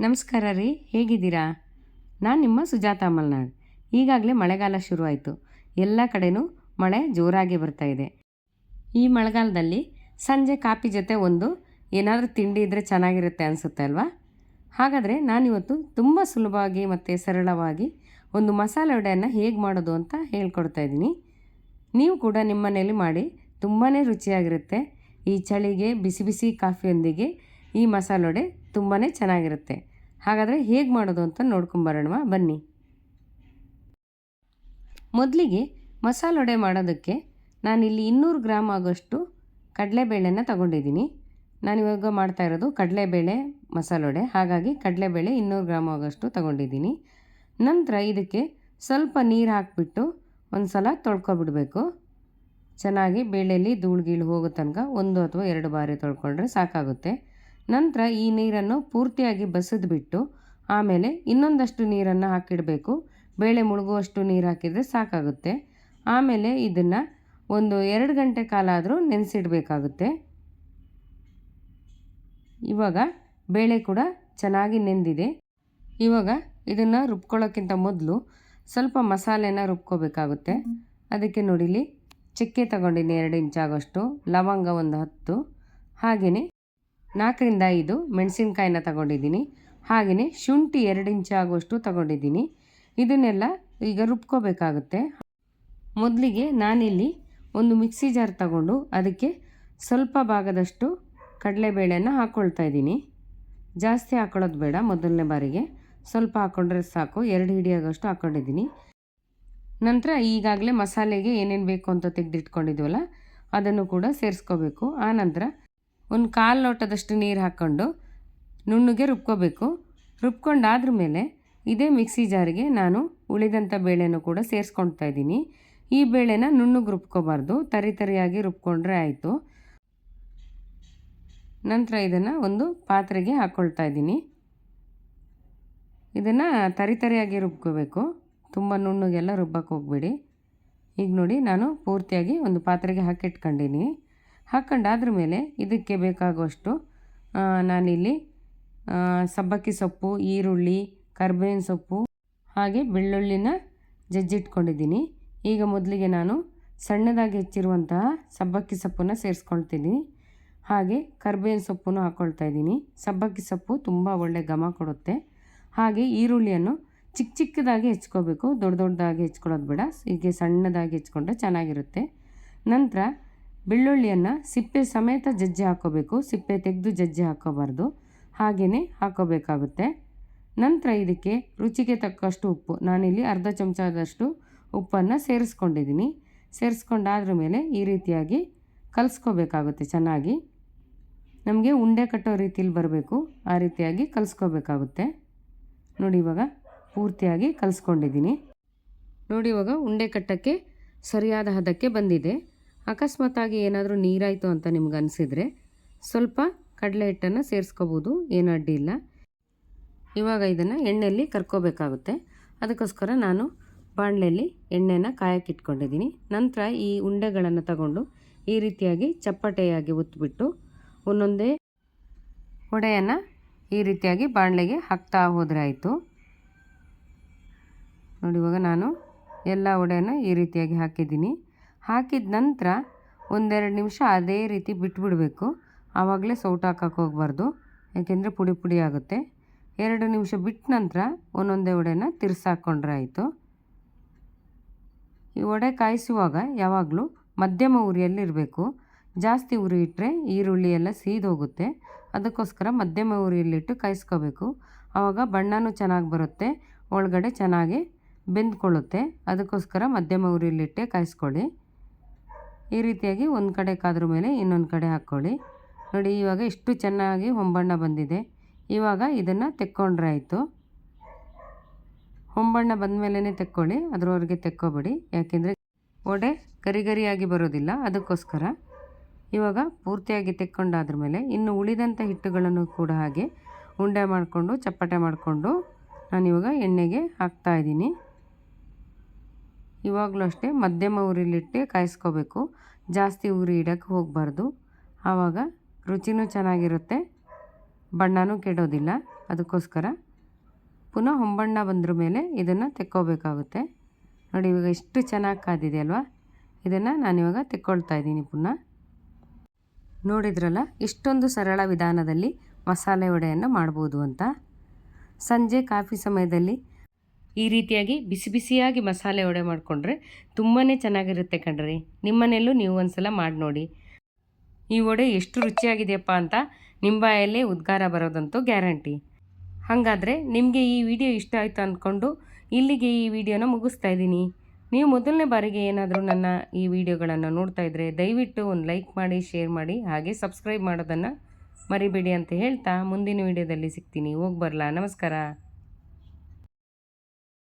ನಮಸ್ಕಾರ ರೀ, ಹೇಗಿದ್ದೀರಾ? ನಾನು ನಿಮ್ಮ ಸುಜಾತ ಮಲ್ನಾಡ್. ಈಗಾಗಲೇ ಮಳೆಗಾಲ ಶುರುವಾಯಿತು. ಎಲ್ಲ ಕಡೆಯೂ ಮಳೆ ಜೋರಾಗಿ ಬರ್ತಾ ಇದೆ. ಈ ಮಳೆಗಾಲದಲ್ಲಿ ಸಂಜೆ ಕಾಫಿ ಜೊತೆ ಒಂದು ಏನಾದರೂ ತಿಂಡಿ ಇದ್ದರೆ ಚೆನ್ನಾಗಿರುತ್ತೆ ಅನಿಸುತ್ತೆ ಅಲ್ವಾ? ಹಾಗಾದರೆ ನಾನಿವತ್ತು ತುಂಬ ಸುಲಭವಾಗಿ ಮತ್ತು ಸರಳವಾಗಿ ಒಂದು ಮಸಾಲೆ ವಡೆಯನ್ನು ಹೇಗೆ ಮಾಡೋದು ಅಂತ ಹೇಳ್ಕೊಡ್ತಾ ಇದ್ದೀನಿ. ನೀವು ಕೂಡ ನಿಮ್ಮ ಮನೇಲಿ ಮಾಡಿ ತುಂಬಾ ರುಚಿಯಾಗಿರುತ್ತೆ. ಈ ಚಳಿಗೆ, ಬಿಸಿ ಬಿಸಿ ಕಾಫಿಯೊಂದಿಗೆ ಈ ಮಸಾಲೆ ವಡೆ ತುಂಬಾ ಚೆನ್ನಾಗಿರುತ್ತೆ. ಹಾಗಾದರೆ ಹೇಗೆ ಮಾಡೋದು ಅಂತ ನೋಡ್ಕೊಂಬರೋಣ ಬನ್ನಿ. ಮೊದಲಿಗೆ ಮಸಾಲೊಡೆ ಮಾಡೋದಕ್ಕೆ ನಾನಿಲ್ಲಿ ಇನ್ನೂರು ಗ್ರಾಮ್ ಆಗೋಷ್ಟು ಕಡಲೆಬೇಳೆನ ತಗೊಂಡಿದ್ದೀನಿ. ನಾನು ಇವಾಗ ಮಾಡ್ತಾ ಇರೋದು ಕಡಲೆಬೇಳೆ ಮಸಾಲೆ ವಡೆ ಹಾಗಾಗಿ ಕಡಲೆಬೇಳೆ ಇನ್ನೂರು ಗ್ರಾಮ್ ಆಗೋಷ್ಟು ತಗೊಂಡಿದ್ದೀನಿ. ನಂತರ ಇದಕ್ಕೆ ಸ್ವಲ್ಪ ನೀರು ಹಾಕಿಬಿಟ್ಟು ಒಂದು ಸಲ ತೊಳ್ಕೊಬಿಡಬೇಕು. ಚೆನ್ನಾಗಿ ಬೇಳೆಯಲ್ಲಿ ಧೂಳು ಗೀಳು ಹೋಗೋ ತನಕ ಒಂದು ಅಥವಾ ಎರಡು ಬಾರಿ ತೊಳ್ಕೊಂಡ್ರೆ ಸಾಕಾಗುತ್ತೆ. ನಂತರ ಈ ನೀರನ್ನು ಪೂರ್ತಿಯಾಗಿ ಬಸಿದ್ಬಿಟ್ಟು ಆಮೇಲೆ ಇನ್ನೊಂದಷ್ಟು ನೀರನ್ನು ಹಾಕಿಡಬೇಕು. ಬೇಳೆ ಮುಳುಗುವಷ್ಟು ನೀರು ಹಾಕಿದರೆ ಸಾಕಾಗುತ್ತೆ. ಆಮೇಲೆ ಇದನ್ನು ಒಂದು ಎರಡು ಗಂಟೆ ಕಾಲ ಆದರೂ ನೆನೆಸಿಡಬೇಕಾಗುತ್ತೆ. ಇವಾಗ ಬೇಳೆ ಕೂಡ ಚೆನ್ನಾಗಿ ನೆಂದಿದೆ. ಇವಾಗ ಇದನ್ನು ರುಬ್ಕೊಳ್ಳೋಕ್ಕಿಂತ ಮೊದಲು ಸ್ವಲ್ಪ ಮಸಾಲೆನ ರುಬ್ಕೋಬೇಕಾಗುತ್ತೆ. ಅದಕ್ಕೆ ನೋಡಿಲಿ ಚಕ್ಕೆ ತಗೊಂಡಿನಿ ಎರಡು ಇಂಚಾಗೋಷ್ಟು, ಲವಂಗ ಒಂದು ಹತ್ತು ಹಾಗೆಯೇ ನಾಲ್ಕರಿಂದ ಐದು ಮೆಣಸಿನ್ಕಾಯಿನ ತಗೊಂಡಿದ್ದೀನಿ. ಹಾಗೆಯೇ ಶುಂಠಿ ಎರಡು ಇಂಚು ಆಗುವಷ್ಟು ತಗೊಂಡಿದ್ದೀನಿ. ಇದನ್ನೆಲ್ಲ ಈಗ ರುಬ್ಕೋಬೇಕಾಗುತ್ತೆ. ಮೊದಲಿಗೆ ನಾನಿಲ್ಲಿ ಒಂದು ಮಿಕ್ಸಿ ಜಾರ್ ತಗೊಂಡು ಅದಕ್ಕೆ ಸ್ವಲ್ಪ ಭಾಗದಷ್ಟು ಕಡಲೆಬೇಳೆನ ಹಾಕ್ಕೊಳ್ತಾ ಇದ್ದೀನಿ. ಜಾಸ್ತಿ ಹಾಕ್ಕೊಳ್ಳೋದು ಬೇಡ, ಮೊದಲನೇ ಬಾರಿಗೆ ಸ್ವಲ್ಪ ಹಾಕ್ಕೊಂಡ್ರೆ ಸಾಕು. ಎರಡು ಹಿಡಿಯಾಗೋಷ್ಟು ಹಾಕ್ಕೊಂಡಿದ್ದೀನಿ ನಂತರ ಈಗಾಗಲೇ ಮಸಾಲೆಗೆ ಏನೇನು ಬೇಕು ಅಂತ ತೆಗೆದಿಟ್ಕೊಂಡಿದ್ವಲ್ಲ, ಅದನ್ನು ಕೂಡ ಸೇರಿಸ್ಕೋಬೇಕು. ಆನಂತರ ಒಂದು ಕಾಲು ಲೋಟದಷ್ಟು ನೀರು ಹಾಕ್ಕೊಂಡು ನುಣ್ಣಗೆ ರುಬ್ಕೋಬೇಕು. ರುಬ್ಕೊಂಡಾದ್ರ ಮೇಲೆ ಇದೇ ಮಿಕ್ಸಿ ಜಾರಿಗೆ ನಾನು ಉಳಿದಂಥ ಬೇಳೆನೂ ಕೂಡ ಸೇರಿಸ್ಕೊಳ್ತಾ ಇದ್ದೀನಿ. ಈ ಬೇಳೆನ ನುಣ್ಣಗೆ ರುಬ್ಕೋಬಾರ್ದು. ತರಿ ತರಿಯಾಗಿ ರುಬ್ಕೊಂಡ್ರೆ ಆಯಿತು. ನಂತರ ಇದನ್ನು ಒಂದು ಪಾತ್ರೆಗೆ ಹಾಕ್ಕೊಳ್ತಾ ಇದ್ದೀನಿ. ಇದನ್ನು ತರಿ ತರಿಯಾಗಿ ರುಬ್ಕೋಬೇಕು. ತುಂಬ ನುಣ್ಣಗೆಲ್ಲ ರುಬ್ಬಕ್ಕೆ ಹೋಗ್ಬೇಡಿ. ಈಗ ನೋಡಿ ನಾನು ಪೂರ್ತಿಯಾಗಿ ಒಂದು ಪಾತ್ರೆಗೆ ಹಾಕಿಟ್ಕೊಂಡಿನಿ ಹಾಕ್ಕೊಂಡಾದ್ರ ಮೇಲೆ ಇದಕ್ಕೆ ಬೇಕಾಗುವಷ್ಟು ನಾನಿಲ್ಲಿ ಸಬ್ಬಕ್ಕಿ ಸೊಪ್ಪು, ಈರುಳ್ಳಿ, ಕರ್ಬೇವಿನ ಸೊಪ್ಪು, ಹಾಗೆ ಬೆಳ್ಳುಳ್ಳಿನ ಜಜ್ಜಿಟ್ಕೊಂಡಿದ್ದೀನಿ. ಈಗ ಮೊದಲಿಗೆ ನಾನು ಸಣ್ಣದಾಗಿ ಹೆಚ್ಚಿರುವಂತಹ ಸಬ್ಬಕ್ಕಿ ಸೊಪ್ಪನ್ನು ಸೇರಿಸ್ಕೊಳ್ತೀನಿ. ಹಾಗೆ ಕರ್ಬೇವಿನ ಸೊಪ್ಪನ್ನು ಹಾಕ್ಕೊಳ್ತಾ ಇದ್ದೀನಿ. ಸಬ್ಬಕ್ಕಿ ಸೊಪ್ಪು ತುಂಬ ಒಳ್ಳೆ ಘಮ ಕೊಡುತ್ತೆ. ಹಾಗೆ ಈರುಳ್ಳಿಯನ್ನು ಚಿಕ್ಕ ಚಿಕ್ಕದಾಗಿ ಹೆಚ್ಕೋಬೇಕು, ದೊಡ್ಡ ದೊಡ್ಡದಾಗಿ ಹೆಚ್ಕೊಳ್ಳೋದು ಬೇಡ, ಹೀಗೆ ಸಣ್ಣದಾಗಿ ಹೆಚ್ಕೊಂಡ್ರೆ ಚೆನ್ನಾಗಿರುತ್ತೆ. ನಂತರ ಬೆಳ್ಳುಳ್ಳಿಯನ್ನು ಸಿಪ್ಪೆ ಸಮೇತ ಜಜ್ಜಿ ಹಾಕೋಬೇಕು. ಸಿಪ್ಪೆ ತೆಗೆದು ಜಜ್ಜಿ ಹಾಕೋಬಾರ್ದು. ಹಾಗೆಯೇ ಹಾಕೋಬೇಕಾಗುತ್ತೆ. ನಂತರ ಇದಕ್ಕೆ ರುಚಿಗೆ ತಕ್ಕಷ್ಟು ಉಪ್ಪು. ನಾನಿಲ್ಲಿ ಅರ್ಧ ಚಮಚದಷ್ಟು ಉಪ್ಪನ್ನು ಸೇರಿಸ್ಕೊಂಡಿದ್ದೀನಿ. ಸೇರಿಸ್ಕೊಂಡಾದ್ರ ಮೇಲೆ ಈ ರೀತಿಯಾಗಿ ಕಲಿಸ್ಕೋಬೇಕಾಗುತ್ತೆ ಚೆನ್ನಾಗಿ. ನಮಗೆ ಉಂಡೆ ಕಟ್ಟೋ ರೀತಿಯಲ್ಲಿ ಬರಬೇಕು. ಆ ರೀತಿಯಾಗಿ ಕಲಿಸ್ಕೋಬೇಕಾಗುತ್ತೆ. ನೋಡಿ ಇವಾಗ ಪೂರ್ತಿಯಾಗಿ ಕಲಿಸ್ಕೊಂಡಿದ್ದೀನಿ. ನೋಡಿ ಇವಾಗ ಉಂಡೆ ಕಟ್ಟೋಕ್ಕೆ ಸರಿಯಾದ ಹದಕ್ಕೆ ಬಂದಿದೆ. ಅಕಸ್ಮಾತಾಗಿ ಏನಾದರೂ ನೀರಾಯಿತು ಅಂತ ನಿಮ್ಗೆ ಅನಿಸಿದರೆ ಸ್ವಲ್ಪ ಕಡಲೆ ಹಿಟ್ಟನ್ನು ಸೇರಿಸ್ಕೋಬೋದು, ಏನು ಅಡ್ಡಿ ಇಲ್ಲ. ಇವಾಗ ಇದನ್ನು ಎಣ್ಣೆಯಲ್ಲಿ ಕರ್ಕೋಬೇಕಾಗುತ್ತೆ. ಅದಕ್ಕೋಸ್ಕರ ನಾನು ಬಾಣಲೆಯಲ್ಲಿ ಎಣ್ಣೆನ ಕಾಯಕ್ಕಿಟ್ಕೊಂಡಿದ್ದೀನಿ ನಂತರ ಈ ಉಂಡೆಗಳನ್ನು ತಗೊಂಡು ಈ ರೀತಿಯಾಗಿ ಚಪ್ಪಟೆಯಾಗಿ ಉತ್ಬಿಟ್ಟು ಒಂದೊಂದೇ ವಡೆಯನ್ನು ಈ ರೀತಿಯಾಗಿ ಬಾಣಲೆಗೆ ಹಾಕ್ತಾ ಹೋದರೆ ಆಯಿತು. ನೋಡಿ, ಇವಾಗ ನಾನು ಎಲ್ಲ ವಡೆಯನ್ನು ಈ ರೀತಿಯಾಗಿ ಹಾಕಿದ್ದೀನಿ. ಹಾಕಿದ ನಂತರ ಒಂದೆರಡು ನಿಮಿಷ ಅದೇ ರೀತಿ ಬಿಟ್ಬಿಡಬೇಕು. ಆವಾಗಲೇ ಸೌಟ್ ಹಾಕಕ್ಕೆ ಹೋಗಬಾರ್ದು. ಯಾಕೆಂದರೆ ಪುಡಿ ಪುಡಿ ಆಗುತ್ತೆ. ಎರಡು ನಿಮಿಷ ಬಿಟ್ಟ ನಂತರ ಒಂದೊಂದೇ ವಡೆನ ತಿರ್ಸಾಕೊಂಡ್ರೆ ಆಯಿತು. ಈ ವಡೆ ಕಾಯಿಸುವಾಗ ಯಾವಾಗಲೂ ಮಧ್ಯಮ ಉರಿಯಲ್ಲಿರಬೇಕು ಜಾಸ್ತಿ ಉರಿ ಇಟ್ಟರೆ ಈರುಳ್ಳಿ ಎಲ್ಲ ಸೀದೋಗುತ್ತೆ. ಅದಕ್ಕೋಸ್ಕರ ಮಧ್ಯಮ ಉರಿಯಲ್ಲಿಟ್ಟು ಕಾಯಿಸ್ಕೋಬೇಕು. ಆವಾಗ ಬಣ್ಣನೂ ಚೆನ್ನಾಗಿ ಬರುತ್ತೆ. ಒಳಗಡೆ ಚೆನ್ನಾಗಿ ಬೆಂದ್ಕೊಳ್ಳುತ್ತೆ. ಅದಕ್ಕೋಸ್ಕರ ಮಧ್ಯಮ ಉರಿಯಲ್ಲಿಟ್ಟೆ ಕಾಯಿಸ್ಕೊಳ್ಳಿ. ಈ ರೀತಿಯಾಗಿ ಒಂದು ಕಡೆ ಕಾದ್ರ ಮೇಲೆ ಇನ್ನೊಂದು ಕಡೆ ಹಾಕ್ಕೊಳ್ಳಿ ನೋಡಿ, ಇವಾಗ ಇಷ್ಟು ಚೆನ್ನಾಗಿ ಹೊಂಬಣ್ಣ ಬಂದಿದೆ. ಇವಾಗ ಇದನ್ನು ತೆಕ್ಕೊಂಡ್ರೆ ಆಯಿತು. ಹೊಂಬಣ್ಣ ಬಂದ ಮೇಲೇ ತೆಕ್ಕೊಳ್ಳಿ, ಅದರವರೆಗೆ ತೆಕ್ಕೋಬೇಡಿ. ಯಾಕೆಂದರೆ ಒಡೆ ಗರಿಗರಿಯಾಗಿ ಬರೋದಿಲ್ಲ, ಅದಕ್ಕೋಸ್ಕರ. ಇವಾಗ ಪೂರ್ತಿಯಾಗಿ ತೆಕ್ಕೊಂಡಾದ್ರ ಮೇಲೆ ಇನ್ನು ಉಳಿದಂಥ ಹಿಟ್ಟುಗಳನ್ನು ಕೂಡ ಹಾಗೆ ಉಂಡೆ ಮಾಡಿಕೊಂಡು, ಚಪ್ಪಟೆ ಮಾಡಿಕೊಂಡು ನಾನಿವಾಗ ಎಣ್ಣೆಗೆ ಹಾಕ್ತಾಯಿದ್ದೀನಿ ಇವಾಗಲೂ ಅಷ್ಟೇ ಮಧ್ಯಮ ಉರಿಲಿಟ್ಟೆ ಕಾಯಿಸ್ಕೋಬೇಕು. ಜಾಸ್ತಿ ಉರಿ ಇಡೋಕ್ಕೆ ಹೋಗಬಾರ್ದು. ಆವಾಗ ರುಚಿನೂ ಚೆನ್ನಾಗಿರುತ್ತೆ, ಬಣ್ಣನೂ ಕೆಡೋದಿಲ್ಲ. ಅದಕ್ಕೋಸ್ಕರ ಪುನಃ ಹೊಂಬಣ್ಣ ಬಂದ್ರ ಮೇಲೆ ಇದನ್ನು ತೆಕ್ಕೋಬೇಕಾಗುತ್ತೆ. ನೋಡಿ, ಇವಾಗ ಎಷ್ಟು ಚೆನ್ನಾಗಿ ಕಾದಿದೆ ಅಲ್ವಾ? ಇದನ್ನು ನಾನಿವಾಗ ತೆಕ್ಕೊಳ್ತಾ ಇದ್ದೀನಿ ಪುನಃ. ನೋಡಿದ್ರಲ್ಲ, ಇಷ್ಟೊಂದು ಸರಳ ವಿಧಾನದಲ್ಲಿ ಮಸಾಲೆ ವಡೆಯನ್ನು ಮಾಡ್ಬೋದು ಅಂತ. ಸಂಜೆ ಕಾಫಿ ಸಮಯದಲ್ಲಿ ಈ ರೀತಿಯಾಗಿ ಬಿಸಿ ಬಿಸಿಯಾಗಿ ಮಸಾಲೆ ವಡೆ ಮಾಡಿಕೊಂಡ್ರೆ ತುಂಬಾ ಚೆನ್ನಾಗಿರುತ್ತೆ ಕಣ್ರಿ. ನಿಮ್ಮನೆಯಲ್ಲೂ ನೀವು ಒಂದ್ಸಲ ಮಾಡಿ ನೋಡಿ. ಈ ವಡೆ ಎಷ್ಟು ರುಚಿಯಾಗಿದೆಯಪ್ಪ ಅಂತ ನಿಮ್ಮ ಬಾಯಲ್ಲೇ ಉದ್ಗಾರ ಬರೋದಂತೂ ಗ್ಯಾರಂಟಿ. ಹಾಗಾದರೆ ನಿಮಗೆ ಈ ವಿಡಿಯೋ ಇಷ್ಟ ಆಯಿತು ಅಂದ್ಕೊಂಡು ಇಲ್ಲಿಗೆ ಈ ವಿಡಿಯೋನ ಮುಗಿಸ್ತಾ ಇದ್ದೀನಿ. ನೀವು ಮೊದಲನೇ ಬಾರಿಗೆ ಏನಾದರೂ ನನ್ನ ಈ ವಿಡಿಯೋಗಳನ್ನು ನೋಡ್ತಾ ಇದ್ದರೆ ದಯವಿಟ್ಟು ಒಂದು ಲೈಕ್ ಮಾಡಿ, ಶೇರ್ ಮಾಡಿ, ಹಾಗೆ ಸಬ್ಸ್ಕ್ರೈಬ್ ಮಾಡೋದನ್ನು ಮರಿಬೇಡಿ ಅಂತ ಹೇಳ್ತಾ ಮುಂದಿನ ವಿಡಿಯೋದಲ್ಲಿ ಸಿಗ್ತೀನಿ. ಹೋಗಿ ಬರಲಾ. ನಮಸ್ಕಾರ.